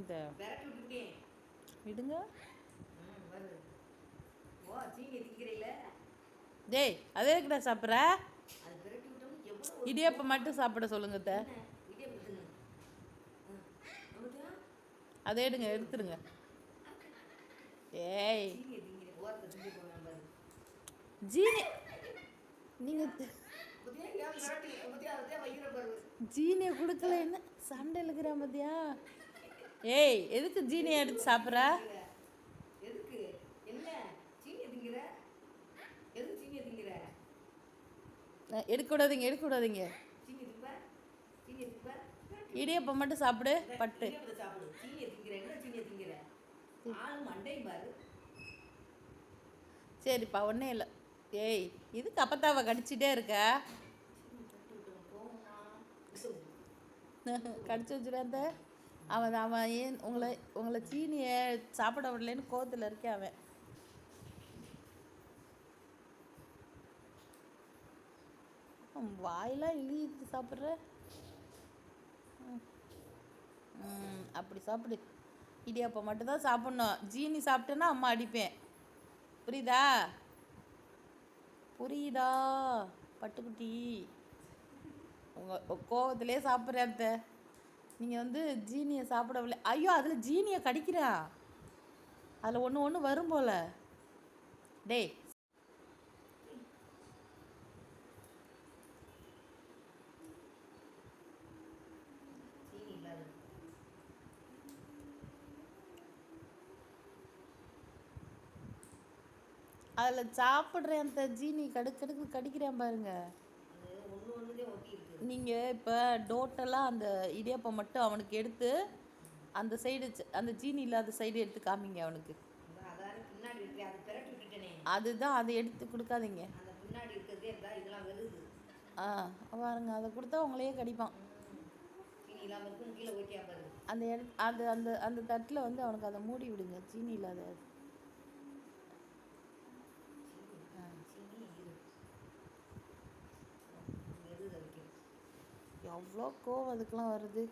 அந்த விடுங்க. டேய் அதே கிட்ட சாப்பிட்ற? இடியப்பம் மட்டும் சாப்பிட சொல்லுங்க த அதே எடுங்க எடுத்துருங்க. ஏய். ஜீனி நீங்கள் ஜீனியை கொடுக்கல என்ன? சண்டை இழுக்கிற மதியா ஏய் எதுக்கு ஜீனியை எடுத்து சாப்பிட்ற? எதுக்கு? என்ன? திங்கிற? எதுக்கு திங்கிற? சீனி திப்ப சீனியை திப்ப இடியாப்பம் மட்டும் சாப்பிடு பட்டு. இடியாப்பத்தை சாப்பிடு. சீனியை திங்கிற என்ன சீனியை திங்கிற? ஆள் மண்டையும் பாரு. சரிப்பா ஒன்றும் இல்லை. ஏய் இதுக்கு அப்பத்தாவை கடிச்சிட்டே இருக்க? கடிச்சு வச்சுடாத அவன் அவன் ஏன் உங்களை உங்களை சீனியை சாப்பிட விடலைன்னு கோவத்தில் இருக்கேன் அவன். வாயெல்லாம் இழுத்து சாப்பிட்ற? ம். அப்படி சாப்பிடு. இடியாப்பம் மட்டும்தான் சாப்பிட்ணும். ஜீனி சாப்பிட்டேன்னா அம்மா அடிப்பேன். புரியுதா? புரியுதா? பட்டுக்குட்டி. உங்கள் கோவத்திலே சாப்பிட்றேன் நீங்கள் வந்து ஜீனியை சாப்பிடவில்லை. ஐயோ அதில் ஜீனியை கடிக்கிறா. அதில் ஒன்று ஒன்று வரும் போல. டேய். அதில் சாப்பிட்றேன் அந்த ஜீனி கடுக்கடுக்கு கடிக்கிறேன் பாருங்க. ஒன்று ஒன்றுதே ஒட்டி நீங்கள் இப்போ டோட்டலாக அந்த இடியாப்பம் மட்டும் அவனுக்கு எடுத்து அந்த சைடு அந்த ஜீனி இல்லாத சைடு எடுத்து காமிங்க அவனுக்கு. அது அதுதான் அதை எடுத்து கொடுக்காதீங்க. ஆ பாருங்க அதை கொடுத்தா உங்களையே கடிப்பான். அந்த அந்த அது அந்த அந்த தட்டில் வந்து அவனுக்கு அதை மூடி விடுங்க. சீனி இல்லாத அவ்வளோ கோவம் அதுக்கெலாம் வருது.